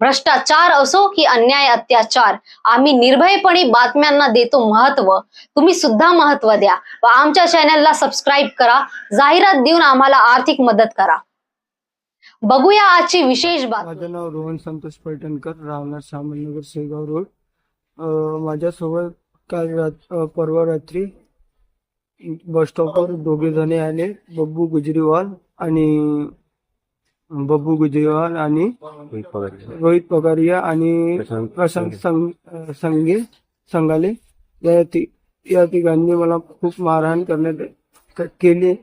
भ्रष्टाचार असो की अन्याय अत्याचार आम्ही निर्भयपणे बातम्यांना देतो महत्त्व. तुम्ही सुद्धा महत्त्व द्या व आमच्या चॅनलला सबस्क्राईब करा. जाहिरात देऊन आम्हाला आर्थिक मदत करा. बघूया आजची विशेष बातमी. माझं नाव रोहन संतोष पैठणकर राहणार सामनगर शेगाव रोड. अं, माझ्यासोबत काल रात परवा रात्री बस स्टॉपवर दोघे जण आले बब्बू गुजरीवाल आणि बब्बू गुजरीवाल आणि रोहित पगारिया. आणि प्रशांत प्रशांत संग. संगाले. या ति या तिघांनी मला खूप मारहाण करण्यात क- केली.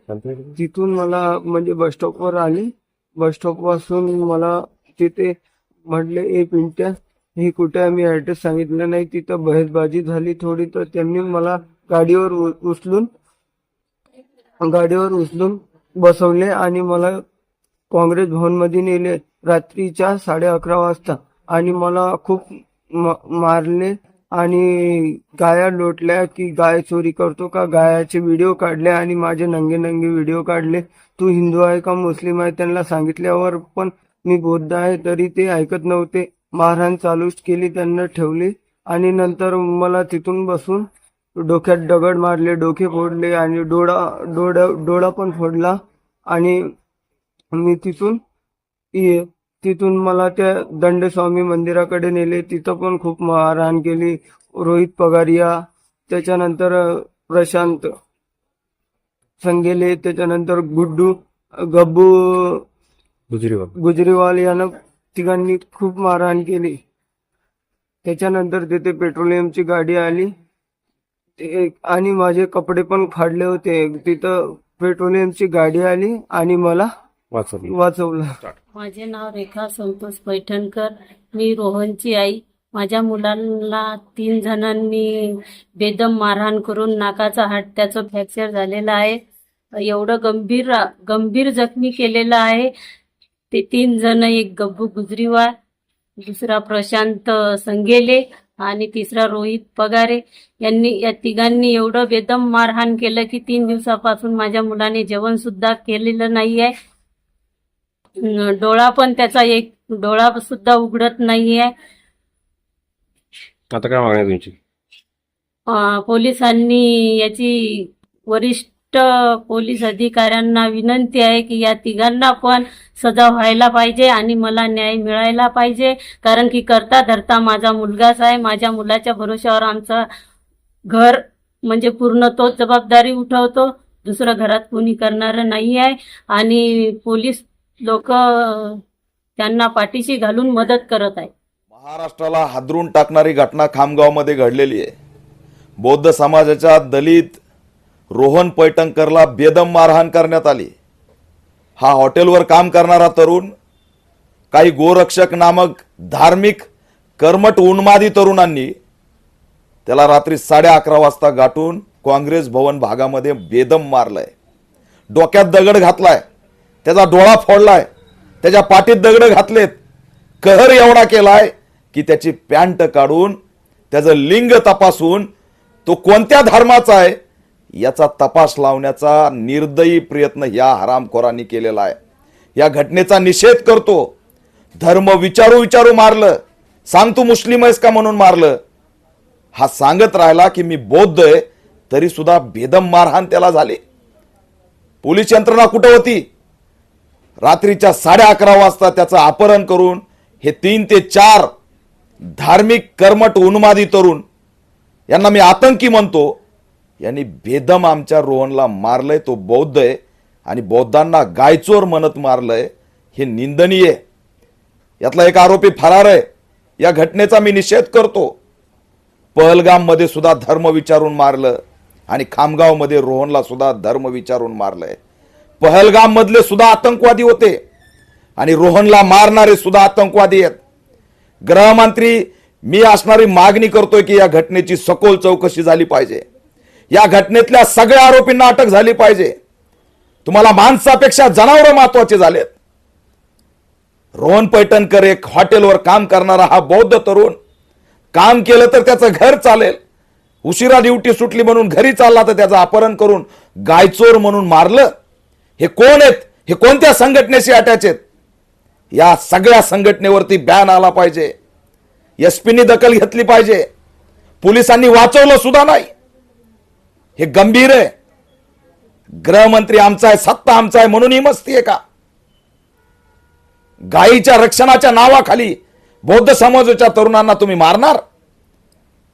तिथून मला म्हणजे बस स्टॉपवर आले. बस स्टॉपपासून मला तिथे म्हटले ए पिंट्या ही कुठे आहे? मी ऍड्रेस सांगितलं नाही. तिथं बहेसबाजी झाली थोडी तर त्यांनी मला गाडीवर उ- उचलून गाडीवर उचलून बसवले आणि मला काँग्रेस भवनमध्ये नेले. रात्रीच्या साडे अकरा वाजता. आणि मला खूप म- मारले. आणि गाया लोटल्या की गाय चोरी करतो का? गायाचे व्हिडिओ काढले आणि माझे नंगे नंगे व्हिडिओ काढले. तू हिंदू आहे का मुस्लिम आहे त्यांना सांगितल्यावर पण मी बौद्ध आहे तरी ते ऐकत नव्हते. मारहाण चालूच केली त्यांना ठेवले. आणि नंतर मला तिथून बसून डोक्यात दगड मारले डोके फोडले आणि डोळा डोळा डोळा पण फोडला. आणि मी तिथून ये- तिथून मला त्या दंडस्वामी मंदिराकडे नेले. तिथं पण खूप मारहाण केली. रोहित पगारिया त्याच्यानंतर प्रशांत संगेले त्याच्यानंतर गुड्डू गब्बू गुजरीबाग गुजरीवाल यानं तिघांनी खूप मारहाण केली. त्याच्यानंतर तिथे पेट्रोलियमची गाडी आली. आणि माझे कपडे पण फाडले होते. तिथं पेट्रोलियमची गाडी आली आणि मला वाचवली. वाचवलं. माझे नाव रेखा संतोष पैठणकर. मी रोहनची आई. माझ्या मुलांना तीन जणांनी बेदम मारहाण करून नाकाचा हाड त्याचं फ्रॅक्चर झालेलं आहे. एवढं गंभीर गंभीर जखमी केलेलं आहे. ते तीन जण एक गब्बू गुजरीवाल दुसरा प्रशांत संगेले आणि तिसरा रोहित पगारे. यांनी या तिघांनी एवढं बेदम मारहाण केलं की तीन दिवसापासून माझ्या मुलाने जेवण सुद्धा केलेलं नाही आहे. डोळा पण त्याचा एक डोळा सुद्धा उघडत नाहीये. आता काय मागणी तुमची? पोलिसांनी याची वरिष्ठ पोलीस अधिकाऱ्यांना विनंती आहे की या तिघांना पण सजा व्हायला पाहिजे आणि मला न्याय मिळायला पाहिजे. कारण की करता धरता माझा मुलगाच आहे. माझ्या मुलाच्या भरोश्यावर आमचं घर म्हणजे पूर्ण तोच जबाबदारी उठवतो. दुसरं घरात कोणी करणारं नाही आहे आणि पोलीस लोक त्यांना पाठीशी घालून मदत करत आहे महाराष्ट्राला हादरून टाकणारी घटना खामगावमध्ये घडलेली आहे. बौद्ध समाजाच्या दलित रोहन पैठणकरला बेदम मारहाण करण्यात आली. हा हॉटेलवर काम करणारा तरुण काही गोरक्षक नामक धार्मिक कर्मट उन्मादी तरुणांनी त्याला रात्री साडे अकरा वाजता गाठून काँग्रेस भवन भागामध्ये बेदम मारलंय. डोक्यात दगड घातलाय. त्याचा डोळा फोडलाय. त्याच्या पाठीत दगड घातलेत. कहर एवढा केलाय की त्याची पॅन्ट काढून त्याचं लिंग तपासून तो कोणत्या धर्माचा आहे याचा तपास लावण्याचा निर्दयी प्रयत्न या हरामखोरांनी केलेला आहे. या घटनेचा निषेध करतो. धर्म विचारू विचारू मारलं. सांग तू मुस्लिम आहेस का म्हणून मारलं. हा सांगत राहिला की मी बौद्ध आहे तरी सुद्धा बेदम मारहाण त्याला झाले. पोलीस यंत्रणा कुठं होती? रात्रीच्या साडे अकरा वाजता त्याचं अपहरण करून हे तीन ते चार धार्मिक कर्मट उन्मादी तरुण यांना मी आतंकी म्हणतो यांनी बेदम आमच्या रोहनला मारलंय तो बौद्ध आहे आणि बौद्धांना गायचोर म्हणत मारलंय हे निंदनीय यातला एक आरोपी फरार आहे. या घटनेचा मी निषेध करतो. पहलगाममध्ये सुद्धा धर्म विचारून मारलं आणि खामगावमध्ये रोहनला सुद्धा धर्म विचारून मारलंय. पहलगाम मधले सुद्धा आतंकवादी होते आणि रोहनला मारणारे सुद्धा आतंकवादी आहेत. गृहमंत्री मी असणारी मागणी करतोय की या घटनेची सखोल चौकशी झाली पाहिजे. या घटनेतल्या सगळ्या आरोपींना अटक झाली पाहिजे. तुम्हाला माणसापेक्षा जनावरं महत्त्वाचे झालेत. रोहन पैठणकर एक हॉटेलवर काम करणारा हा बौद्ध तरुण. काम केलं तर त्याचं घर चालेल. उशिरा ड्युटी सुटली म्हणून घरी चालला तर त्याचं अपहरण करून गायचोर म्हणून मारलं. हे कोण आहेत? हे कोणत्या संघटनेशी अटॅच आहेत? या सगळ्या संघटनेवरती बॅन आला पाहिजे. एसपीनी दखल घेतली पाहिजे. पोलिसांनी वाचवलं सुद्धा नाही. हे गंभीर आहे. गृहमंत्री आमचा आहे सत्ता आमचा आहे म्हणून ही मस्ती आहे का? गायीच्या रक्षणाच्या नावाखाली बौद्ध समाजाच्या तरुणांना तुम्ही मारणार?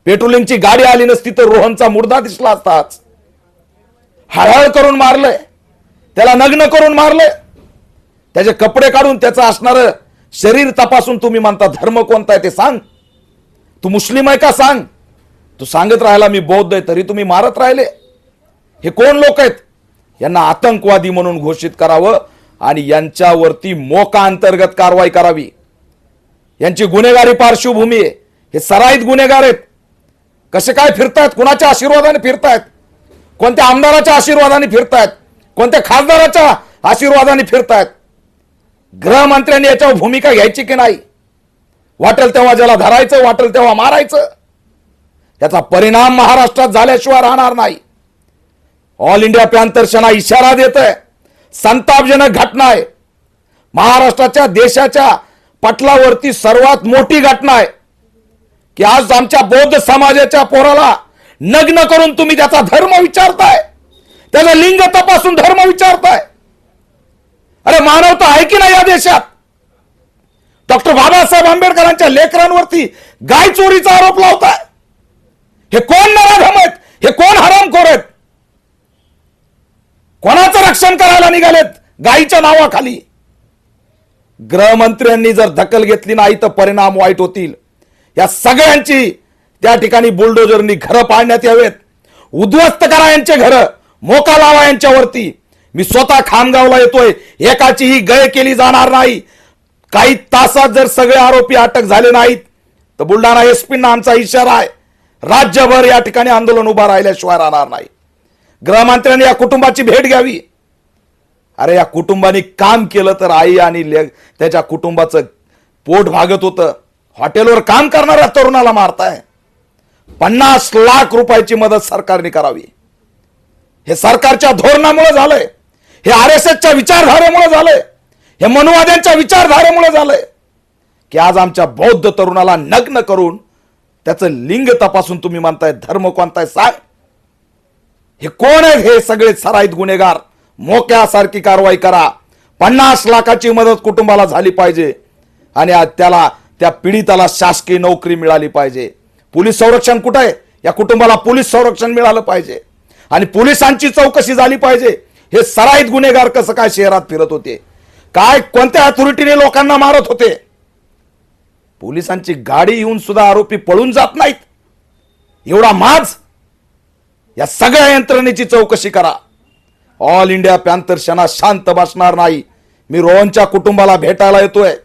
पेट्रोलिंगची गाडी आली नसती तर रोहनचा मुर्दा दिसला असताच. हळहळ करून मारलंय. त्याला नग्न करून मारले. त्याचे कपडे काढून त्याचं असणार शरीर तपासून तुम्ही म्हणता धर्म कोणता आहे ते सांग. तू मुस्लिम आहे का सांग. तू सांगत राहिला मी बौद्ध आहे तरी तुम्ही मारत राहिले. हे कोण लोक आहेत? यांना आतंकवादी म्हणून घोषित करावं आणि यांच्यावरती मोका अंतर्गत कारवाई करावी. यांची गुन्हेगारी पार्श्वभूमी आहे. हे सराईत गुन्हेगार आहेत. कसे काय फिरतायत? कुणाच्या आशीर्वादाने फिरतायत? कोणत्या आमदाराच्या आशीर्वादाने फिरतायत? कोणत्या खासदाराच्या आशीर्वादाने फिरतायत? गृहमंत्र्यांनी याच्यावर भूमिका घ्यायची की नाही? वाटेल तेव्हा ज्याला धरायचं वाटेल तेव्हा मारायचं. याचा परिणाम महाराष्ट्रात झाल्याशिवाय राहणार नाही. ऑल इंडिया पॅन्थर्सना इशारा देत आहे संतापजनक घटना आहे. महाराष्ट्राच्या देशाच्या पटलावरती सर्वात मोठी घटना आहे. की आज आमच्या बौद्ध समाजाच्या पोराला नग्न करून तुम्ही त्याचा धर्म विचारताय. त्याला लिंग तपासून धर्म विचारताय. अरे मानवता आहे की नाही या देशात? डॉक्टर बाबासाहेब आंबेडकरांच्या लेकरांवरती गाय चोरीचा आरोप लावताय. हे कोण नराधम आहेत? हे कोण हरामखोर आहेत? कोणाचं रक्षण करायला निघालेत? गायीच्या नावाखाली. गृहमंत्र्यांनी जर दखल घेतली नाही तर परिणाम वाईट होतील. या सगळ्यांची त्या ठिकाणी बुलडोजरनी घरं पाडण्यात यावेत. उद्ध्वस्त करा यांचे घरं. मोका लावा यांच्यावरती. मी स्वतः खामगावला येतोय. एकाचीही गय केली जाणार नाही. काही तासात जर सगळे आरोपी अटक झाले नाहीत तर बुलढाणा एसपींना आमचा इशारा आहे. राज्यभर या ठिकाणी आंदोलन उभा राहिल्याशिवाय राहणार नाही. गृहमंत्र्यांनी या कुटुंबाची भेट घ्यावी. अरे या कुटुंबाने काम केलं तर आई आणि ले- त्याच्या कुटुंबाचं पोट भागत होतं. हॉटेलवर काम करणाऱ्या तरुणाला मारताय. पन्नास लाख रुपयाची मदत सरकारने करावी. हे सरकारच्या धोरणामुळे झालंय. हे आर एस एसच्या विचारधारेमुळे झालंय. हे मनुवाद्यांच्या विचारधारेमुळे झालंय. की आज आमच्या बौद्ध तरुणाला नग्न करून त्याचं लिंग तपासून तुम्ही म्हणताय धर्म कोणताय सांग हे कोण आहेत हे सगळे सराईत गुन्हेगार? मोक्यासारखी कारवाई करा. पन्नास लाखाची मदत कुटुंबाला झाली पाहिजे. आणि आज त्याला त्या पीडिताला शासकीय नोकरी मिळाली पाहिजे. पोलीस संरक्षण कुठं आहे? या कुटुंबाला पोलीस संरक्षण मिळालं पाहिजे. आणि पोलिसांची चौकशी झाली पाहिजे. हे सराईत गुन्हेगार कसं काय शहरात फिरत होते? काय कोणत्या अथॉरिटीने लोकांना मारत होते? पोलिसांची गाडी येऊन सुद्धा आरोपी पळून जात नाहीत. एवढा माज? या सगळ्या यंत्रणेची चौकशी करा. ऑल इंडिया पॅन्थर सेना शांत बसणार नाही. मी रोहनच्या कुटुंबाला भेटायला येतोय.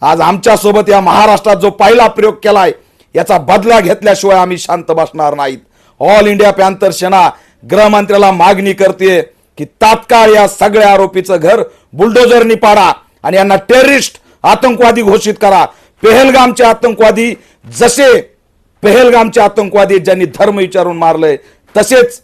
आज आमच्यासोबत या महाराष्ट्रात जो पहिला प्रयोग केलाय याचा बदला घेतल्याशिवाय आम्ही शांत बसणार नाहीत. ऑल इंडिया पॅन्थर सेना गृहमंत्र्याला मागणी करते की तात्काळ या सगळ्या आरोपीचं घर बुलडोजरनी पाडा आणि यांना टेररिस्ट आतंकवादी घोषित करा पेहलगामचे आतंकवादी जसे पेहलगामचे आतंकवादी ज्यांनी धर्म विचारून मारलंय तसेच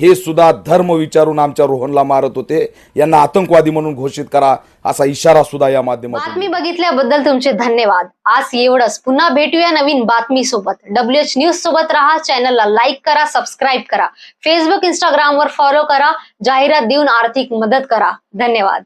हे सुद्धा धर्म विचारून आमच्या रोहनला मारत होते. यांना आतंकवादी म्हणून घोषित करा असा इशारा सुद्धा या माध्यमातून बातमी बघितल्याबद्दल तुमचे धन्यवाद. आज एवढंच. पुन्हा भेटूया नवीन बातमी सोबत डब्ल्यू एच न्यूज सोबत राहा. चॅनलला लाईक करा सबस्क्राईब करा. फेसबुक इंस्टाग्राम वर फॉलो करा. जाहिरात देऊन आर्थिक मदत करा. धन्यवाद.